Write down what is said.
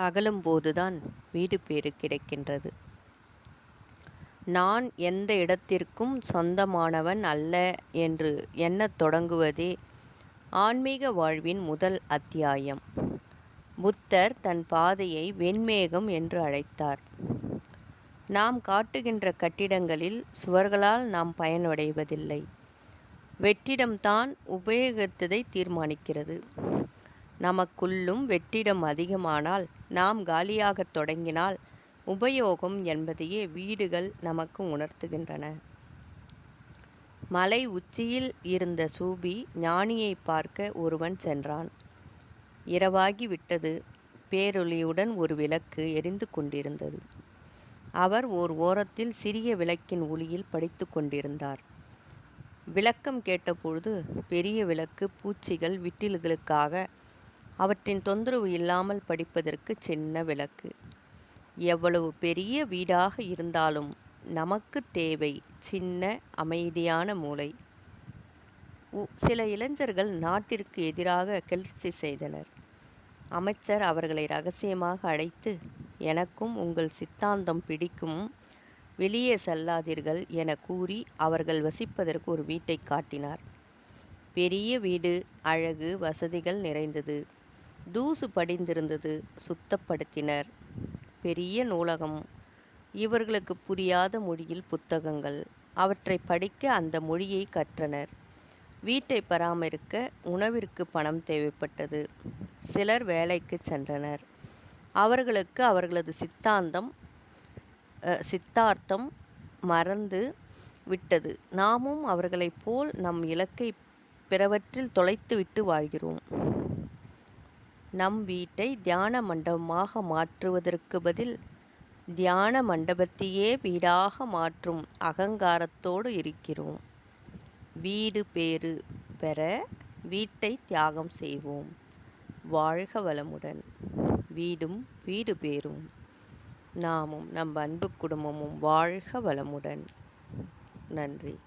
அகலும் போதுதான் வீடு பேறு கிடைக்கின்றது. நான் எந்த இடத்திற்கும் சொந்தமானவன் அல்ல என்று எண்ணத் தொடங்குவதே ஆன்மீக வாழ்வின் முதல் அத்தியாயம். புத்தர் தன் பாதையை வெண்மேகம் என்று அழைத்தார். நாம் காட்டுகின்ற கட்டிடங்களில் சுவர்களால் நாம் பயனடைவதில்லை. வெற்றிடம்தான் உபயோகித்ததை தீர்மானிக்கிறது. நமக்குள்ளும் வெற்றிடம் அதிகமானால் நாம் காலியாகத் தொடங்கினால் உபயோகம் என்பதையே வீடுகள் நமக்கு உணர்த்துகின்றன. மலை உச்சியில் இருந்த சூபி ஞானியை பார்க்க ஒருவன் சென்றான். இரவாகி விட்டது. பேரொளியுடன் ஒரு விளக்கு எரிந்து கொண்டிருந்தது. அவர் ஓர் ஓரத்தில் சிறிய விளக்கின் ஒளியில் படித்து கொண்டிருந்தார். விளக்கம் கேட்டபொழுது பெரிய விளக்கு பூச்சிகள் விட்டில்களுக்காக அவற்றின் தொந்தரவு இல்லாமல் படிப்பதற்கு சின்ன விளக்கு. எவ்வளவு பெரிய வீடாக இருந்தாலும் நமக்கு தேவை சின்ன அமைதியான மூளை. சில இளைஞர்கள் நாட்டிற்கு எதிராக கிளர்ச்சி செய்தனர். அமைச்சர் அவர்களை ரகசியமாக அழைத்து எனக்கும் உங்கள் சித்தாந்தம் பிடிக்கும் வெளியே செல்லாதீர்கள் என கூறி அவர்கள் வசிப்பதற்கு ஒரு வீட்டை காட்டினார். பெரிய வீடு அழகு வசதிகள் நிறைந்தது. தூசு படிந்திருந்தது சுத்தப்படுத்தினர். பெரிய நூலகம். இவர்களுக்கு புரியாத மொழியில் புத்தகங்கள். அவற்றை படிக்க அந்த மொழியை கற்றனர். வீட்டை பராமரிக்க உணவிற்கு பணம் தேவைப்பட்டது. சிலர் வேலைக்கு சென்றனர். அவர்களுக்கு அவர்களது சித்தாந்தம் சித்தார்த்தம் மறந்து விட்டது. நாமும் அவர்களைப் போல் நம் இலக்கை பிறவற்றில் தொலைத்துவிட்டு வாழ்கிறோம். நம் வீட்டை தியான மண்டபமாக மாற்றுவதற்கு பதில் தியான மண்டபத்தையே வீடாக மாற்றும் அகங்காரத்தோடு இருக்கிறோம். வீடு பேறு பெற வீட்டை தியாகம் செய்வோம். வாழ்க வளமுடன். வீடும் வீடு பேரும் நாமும் நம் அன்பு குடும்பமும் வாழ்க வளமுடன். நன்றி.